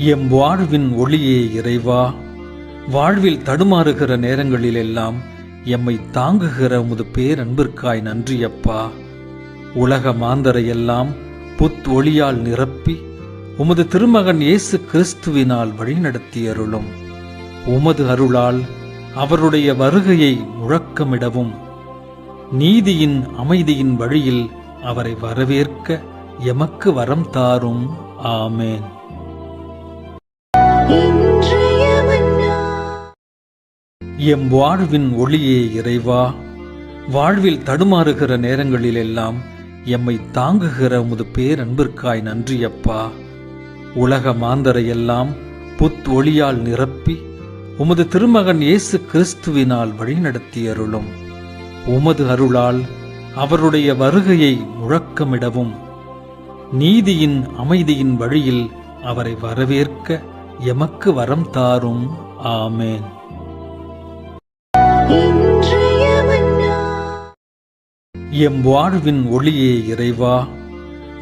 M வாழ்வின் ஒளியே இறைவா வாழ்வில் தடுமாறுகிற நேரங்களிலெல்லாம் எம்மை தாங்குகிற உமது பேரன்பிற்காய் நன்றி அப்பா உலக மாந்தரையெல்லாம் புத் ஒளியால் நிரப்பி உமது திருமகன் இயேசு கிறிஸ்துவினால் வழிநடத்தி அருளும் உமது அருளால் அவருடைய வருகையை முழக்கமிடவும். நீதியின் அமைதியின் வழியில் அவரை வரவேற்க எமக்கு வரம் தாரும். ஆமேன். எம் வாழ்வின் ஒளியே இறைவா வாழ்வில் தடுமாறுகிற நேரங்களிலெல்லாம் எம்மை தாங்குகிற உமது பேரன்பிற்காய் நன்றி அப்பா உலக மாந்தரையெல்லாம் புத் ஒளியால் நிரப்பி உமது திருமகன் இயேசு கிறிஸ்துவினால் வழிநடத்தி அருளும் உமது அருளால் அவருடைய வருகையை முழக்கமிடவும் நீதியின் அமைதியின் வழியில் அவரை வரவேற்க எமக்கு வரம் தாரும். ஆமேன். எம் வாழ்வின் ஒளியே இறைவா.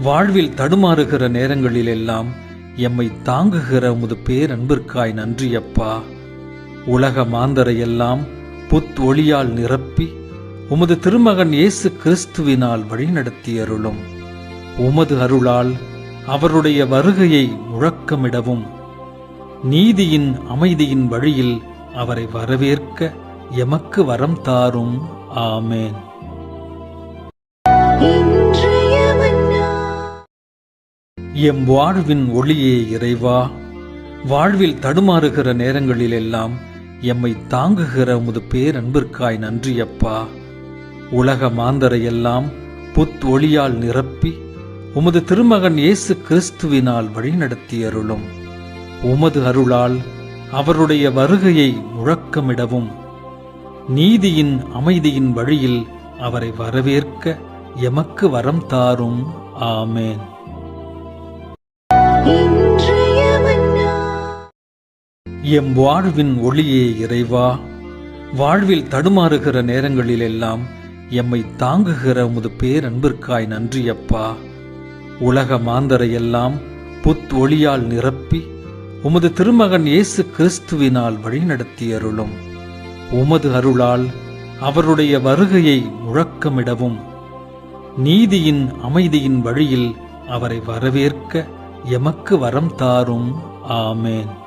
வாழ்வில் தடுமாறுகிற நேரங்களிலெல்லாம் எம்மை தாங்குகிற உமது பேரன்பிற்காய் நன்றி அப்பா உலக மாந்தரையெல்லாம் புத் ஒளியால் நிரப்பி உமது திருமகன் இயேசு கிறிஸ்துவினால் வழிநடத்தி அருளும் உமது அருளால் அவருடைய வருகையை முழக்கமிடவும். நீதியின் அமைதியின் வழியில் அவரை வரவேற்க எமக்கு வரம் தாரும். ஆமேன். எம் வாழ்வின் ஒளியே இறைவா. வாழ்வில் தடுமாறுகிற நேரங்களிலெல்லாம் எம்மை தாங்குகிற உமது பேரன்பிற்காய் நன்றி அப்பா உலக மாந்தரையெல்லாம் புத் ஒளியால் நிரப்பி உமது திருமகன் இயேசு கிறிஸ்துவினால் வழிநடத்தி அருளும் உமது அருளால் அவருடைய வருகையை முழக்கமிடவும். நீதியின் அமைதியின் வழியில் அவரை வரவேற்க எமக்கு வரம் தாரும். ஆமேன். எம் வாழ்வின் ஒளியே இறைவா வாழ்வில் தடுமாறுகிற நேரங்களிலெல்லாம் எம்மை தாங்குகிற உமது பேரன்பிற்காய் நன்றி அப்பா உலக மாந்தரையெல்லாம் புத் ஒளியால் நிரப்பி உமது திருமகன் இயேசு கிறிஸ்துவினால் வழிநடத்தி அருளும் உமது அருளால் அவருடைய வருகையை முழக்கமிடவும் நீதியின் அமைதியின் வழியில் அவரை வரவேற்க எமக்கு வரம் தாரும். ஆமேன்.